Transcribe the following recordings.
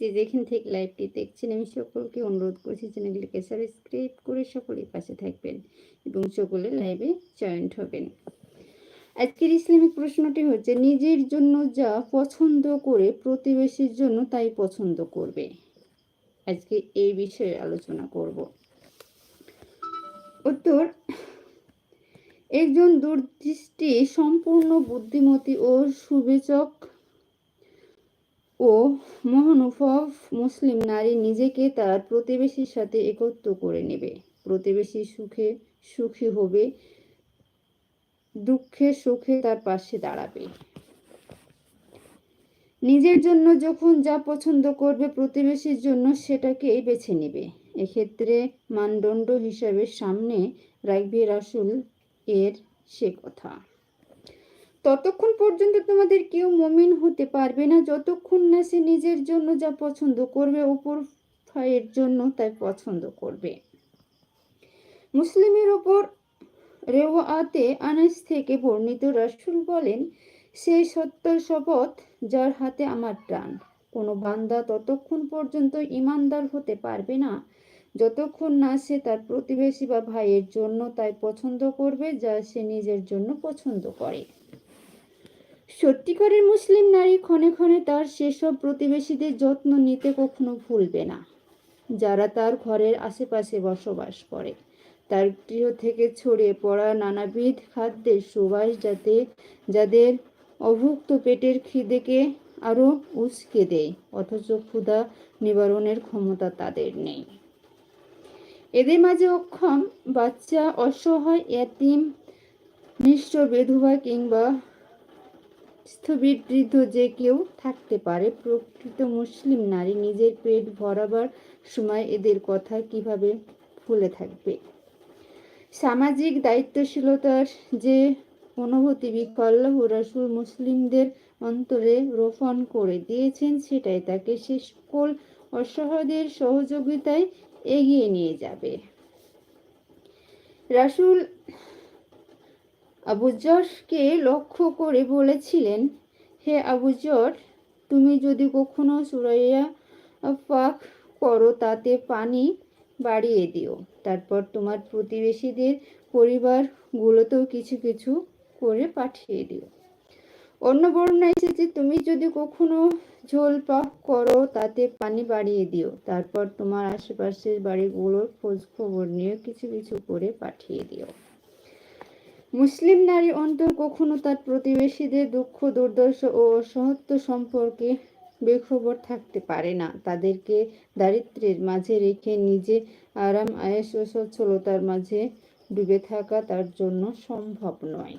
যে যেখান থেকে লাইভটি দেখছেন, আমি সকলকে অনুরোধ করছি চ্যানেলটিকে সাবস্ক্রাইব করে সকলের পাশে থাকবেন এবং সকলে লাইভে জয়েন্ট হবেন। আজকের ইসলামিক প্রশ্নটি হচ্ছে, নিজের জন্য যা পছন্দ করে প্রতিবেশীর জন্য তাই পছন্দ করবে। আজকে এই বিষয়ে আলোচনা করব। উত্তর, একজন দূরদৃষ্টি, সম্পূর্ণ বুদ্ধিমতী ও সুবেচক ও মহানুভব মুসলিম নারী নিজেকে তার প্রতিবেশীর সাথে একত্র করে নেবে। প্রতিবেশী সুখে সুখী হবে, দুঃখে সুখে তার পাশে দাঁড়াবে। নিজের জন্য যখন যা পছন্দ করবে প্রতিবেশীর জন্য সেটাকেই বেছে নেবে। এক্ষেত্রে মানদণ্ড হিসাবে সামনে রাখবে রাসুল এর সে কথা। ততক্ষণ পর্যন্ত তোমাদের কেউ মমিন হতে পারবে না। যতক্ষণ না সে নিজের জন্য যা পছন্দ করবে, অপর ভাইয়ের জন্য তাই পছন্দ করবে। মুসলিমের ওপর রেওয়াতে আনাস থেকে বর্ণিত রাসুল বলেন সেই সত্য শপথ যার হাতে আমার প্রাণ। কোনো বান্দা ততক্ষণ পর্যন্ত ইমানদার হতে পারবে না। যতক্ষণ না সে তার প্রতিবেশী বা ভাইয়ের জন্য তাই পছন্দ করবে, যা সে নিজের জন্য পছন্দ করে। সত্যিকারের মুসলিম নারী ক্ষণে ক্ষণে তার সেসব প্রতিবেশীদের যত্ন নিতে কখনো ভুলবে না। যারা তার ঘরের আশেপাশে বসবাস করে, তার গৃহ থেকে ছড়িয়ে পড়া নানাবিধ খাদ্যের সুবাস যাতে যাদের অভুক্ত পেটের খিদেকে আরও উস্কে দেয়, অথচ ক্ষুধা নিবারণের ক্ষমতা তাদের নেই। এদের মাঝে অক্ষম, বাচ্চা, অসহায়, এতিম নিঃস্ব বেধবা কিংবা স্থবির বৃদ্ধ যে কেউ থাকতে পারে, প্রকৃত মুসলিম নারী নিজের পেট ভরাবার সময় এদের কথা কীভাবে ভুলে থাকবে? সামাজিক দায়িত্বশীলতার যে অনুভূতি বিকল্লাহ রাসুল মুসলিমদের অন্তরে রোপণ করে দিয়েছেন, সেটাই তাকে সে সকল অসহায়দের সহযোগিতায় এগিয়ে নিয়ে যাবে। রাসুল আবুজরকে লক্ষ্য করে বলেছিলেন, হে আবুজর তুমি যদি কখনো সুরাইয়া পাক করো, তাতে পানি বাড়িয়ে দিও। তারপর তোমার প্রতিবেশীদের পরিবারগুলোতেও কিছু কিছু করে পাঠিয়ে দিও। অন্য বর্ণনা এসেছে, তুমি যদি কখনো ঝোল পাক করো, তাতে পানি বাড়িয়ে দিও। তারপর তোমার আশেপাশের বাড়িগুলোর খোঁজ খবর নিয়ে কিছু কিছু করে পাঠিয়ে দিও। মুসলিম নারী অন্তর কখনো তার প্রতিবেশীদের দুঃখ, দুর্দশা ও অসহত্য সম্পর্কে বেখবর থাকতে পারে না। তাদেরকে দারিদ্রের মাঝে রেখে নিজে আরাম, আয়েস ও সচ্ছলতার মাঝে ডুবে থাকা তার জন্য সম্ভব নয়।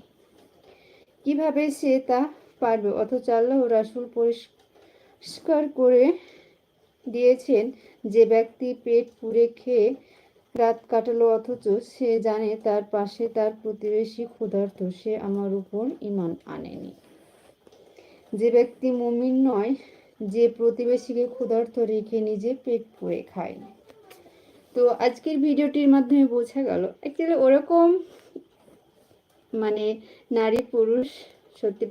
কীভাবে সে তা পারবে? অথচ আল্লাহ রাসুল পরিষ্কার করে দিয়েছেন, যে ব্যক্তি পেট পুড়ে খেয়ে রাত কাটালো অথচ সে জানে তার পাশে তার প্রতিবেশী ক্ষুধার্ত, সে আমার উপর ইমান আনেনি। যে ব্যক্তি মুমিন নয়, যে প্রতিবেশীকে ক্ষুধার্ত রেখে নিজে পেট পুড়ে খায় তো আজকের ভিডিওটির মাধ্যমে বোঝা গেল অ্যাকচুয়ালি ওরকম মানে নারী পুরুষ সত্যি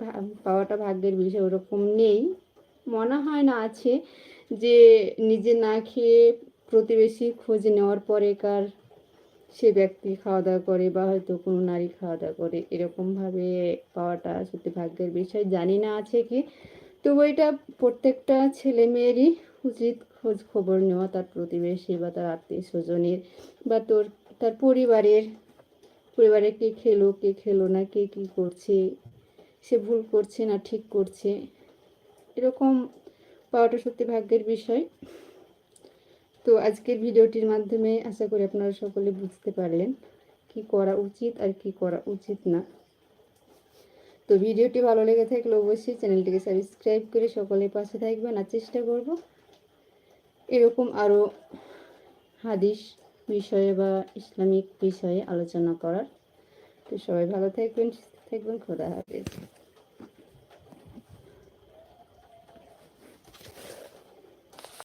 পাওয়াটা ভাগ্যের বিষয়, ওরকম নেই। মনে হয় না আছে যে নিজে না খেয়ে প্রতিবেশী খোঁজ নেওয়ার পরে কার সে ব্যক্তি খাওয়া দাওয়া করে বা হয়তো কোনো নারী খাওয়া দাওয়া করে, এরকমভাবে পাওয়াটা সত্যি ভাগ্যের বিষয়। জানি না আছে কি। তবু এটা প্রত্যেকটা ছেলে মেয়েরই উচিত খোঁজ খবর নেওয়া, তার প্রতিবেশী বা তার আত্মীয় স্বজনের বা তোর, তার পরিবারের পরিবারে কে খেলো কে খেলো না, কে কী করছে, সে ভুল করছে না ঠিক করছে, এরকম পাওয়াটা সত্যি ভাগ্যের বিষয়। তো আজকের ভিডিওটির মাধ্যমে আশা করি আপনারা সকলে বুঝতে পারলেন কি করা উচিত আর কি করা উচিত না। তো ভিডিওটি ভালো লেগে থাকলে অবশ্যই চ্যানেলটিকে সাবস্ক্রাইব করে সকলের পাশে থাকবেন আর চেষ্টা করব এরকম আরও হাদিস বিষয়ে বা ইসলামিক বিষয়ে আলোচনা করার। তো সবাই ভালো থাকবেন থাকবেন, খোদা হাফেজ।